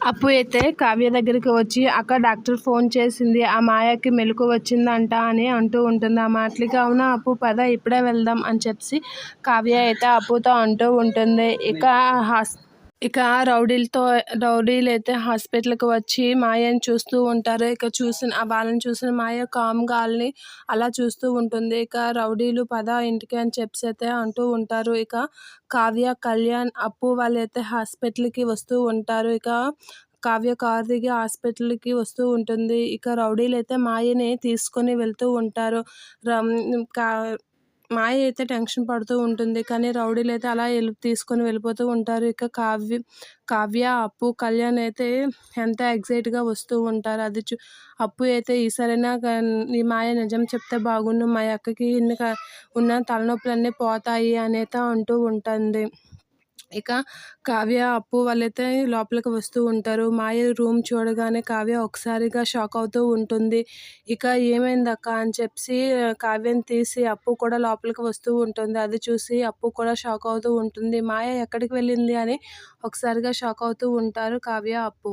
అప్పు అయితే కావ్య దగ్గరికి వచ్చి అక్క డాక్టర్ ఫోన్ చేసింది ఆ మాయకి మెలకు వచ్చిందంట అని అంటూ ఉంటుంది. ఆ మాటలకి అవునా అప్పు పద ఇప్పుడే వెళ్దాం అని చెప్పి కావ్య అయితే అప్పుతో అంటూ ఉంటుంది. ఇక హాస్ ఇక రౌడీలతో రౌడీలు అయితే హాస్పిటల్కి వచ్చి మాయని చూస్తూ ఉంటారు. ఇక చూసిన వాళ్ళని చూసిన మాయ కామ్ గాల్ని అలా చూస్తూ ఉంటుంది. ఇక రౌడీలు పద ఇంటికి అని చెప్పి అయితే అంటూ ఉంటారు. ఇక కావ్య కళ్యాణ్ అప్పు వాళ్ళైతే హాస్పిటల్కి వస్తూ ఉంటారు. ఇక కావ్య కార్ దిగి హాస్పిటల్కి వస్తూ ఉంటుంది. ఇక రౌడీలు అయితే మాయని తీసుకొని వెళ్తూ ఉంటారు. రమ్ కా మాయ అయితే టెన్షన్ పడుతూ ఉంటుంది. కానీ రౌడీలు అయితే అలా వెళ్ళి తీసుకొని వెళ్ళిపోతూ ఉంటారు. ఇక కావ్య కావ్య అప్పు కళ్యాణ్ అయితే ఎంత ఎగ్జైట్గా వస్తూ ఉంటారు. అది చూ అప్పు అయితే ఈసారైనా ఈ మాయ నిజం చెప్తే బాగుండు. మా అక్కకి ఇన్ని ఉన్న తలనొప్పులన్నీ పోతాయి అనేత అంటూ ఉంటుంది. ఇక కావ్య అప్పు వాళ్ళైతే లోపలికి వస్తూ ఉంటారు. మాయ రూమ్ చూడగానే కావ్య ఒకసారిగా షాక్ అవుతూ ఉంటుంది. ఇక ఏమైందక్క అని చెప్పి కావ్యం తీసి అప్పు కూడా లోపలికి వస్తూ ఉంటుంది. అది చూసి అప్పు కూడా షాక్ అవుతూ ఉంటుంది. మాయ ఎక్కడికి వెళ్ళింది అని ఒకసారిగా షాక్ అవుతూ ఉంటారు కావ్య అప్పు.